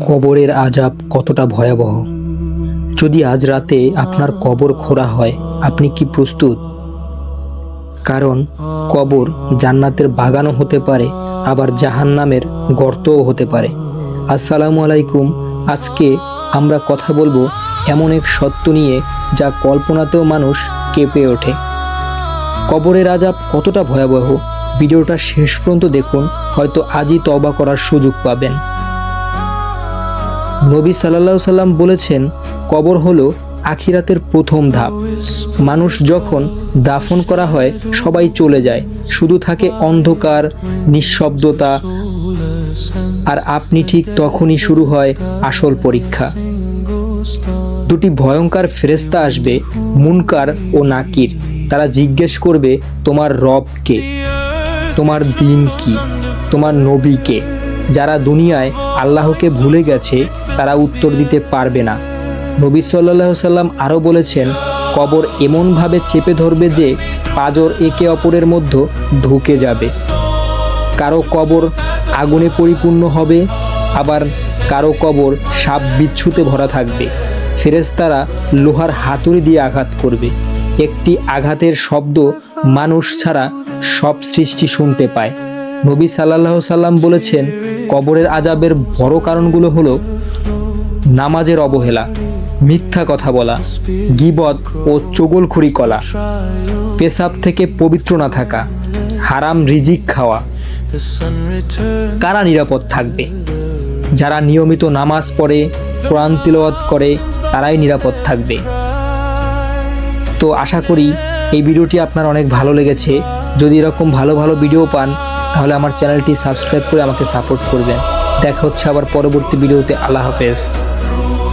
কবরের আজাব কতটা ভয়াবহ। যদি আজ রাতে আপনার কবর খোঁড়া হয়, আপনি কি প্রস্তুত? কারণ কবর জান্নাতের বাগানও হতে পারে, আবার জাহান্নামের গর্তও হতে পারে। আসসালামু আলাইকুম। আজকে আমরা কথা বলব এমন এক সত্য নিয়ে, যা কল্পনাতেও মানুষ কেঁপে ওঠে। কবরের আজাব কতটা ভয়াবহ, ভিডিওটা শেষ পর্যন্ত দেখুন, হয়তো আজই তবা করার সুযোগ পাবেন। নবী সাল্লাল্লাহু সাল্লাম বলেছেন, কবর হলো আখিরাতের প্রথম ধাপ। মানুষ যখন দাফন করা হয়, সবাই চলে যায়। শুধু থাকে অন্ধকার, নিঃশব্দতা। আর আপনি ঠিক তখনই শুরু হয় আসল পরীক্ষা। দুটি ভয়ঙ্কর ফেরেস্তা আসবে, মুনকার ও নাকির। তারা জিজ্ঞেস করবে, তোমার রব কে? তোমার দিন কি? তোমার নবী কে? যারা দুনিয়ায় আল্লাহকে ভুলে গেছে তারা উত্তর দিতে পারবে না। নবী সাল্লাহ সাল্লাম আরও বলেছেন, কবর এমনভাবে চেপে ধরবে যে পাজর একে অপরের মধ্যে ঢুকে যাবে। কারও কবর আগুনে পরিপূর্ণ হবে, আবার কারও কবর সাপ বিচ্ছুতে ভরা থাকবে। ফেরেশতারা লোহার হাতুড়ি দিয়ে আঘাত করবে। একটি আঘাতের শব্দ মানুষ ছাড়া সব সৃষ্টি শুনতে পায়। নবী সাল্লাহ সাল্লাম বলেছেন, কবরের আজাবের বড় কারণগুলো হলো নামাজের অবহেলা, মিথ্যা কথা বলা, গিবদ ও চগলখুরি কলা, পেশাব থেকে পবিত্র না থাকা, হারাম রিজিক খাওয়া। কারা নিরাপদ থাকবে? যারা নিয়মিত নামাজ পড়ে, কোরআন তিলওয়াত করে, তারাই নিরাপদ থাকবে। তো আশা করি এই ভিডিওটি আপনার অনেক ভালো লেগেছে। যদি এরকম ভালো ভালো ভিডিও পান, তাহলে আমার চ্যানেলটি সাবস্ক্রাইব করে আমাকে সাপোর্ট করবেন। দেখা হচ্ছে আবার পরবর্তী ভিডিওতে। আল্লাহ হাফেজ। You.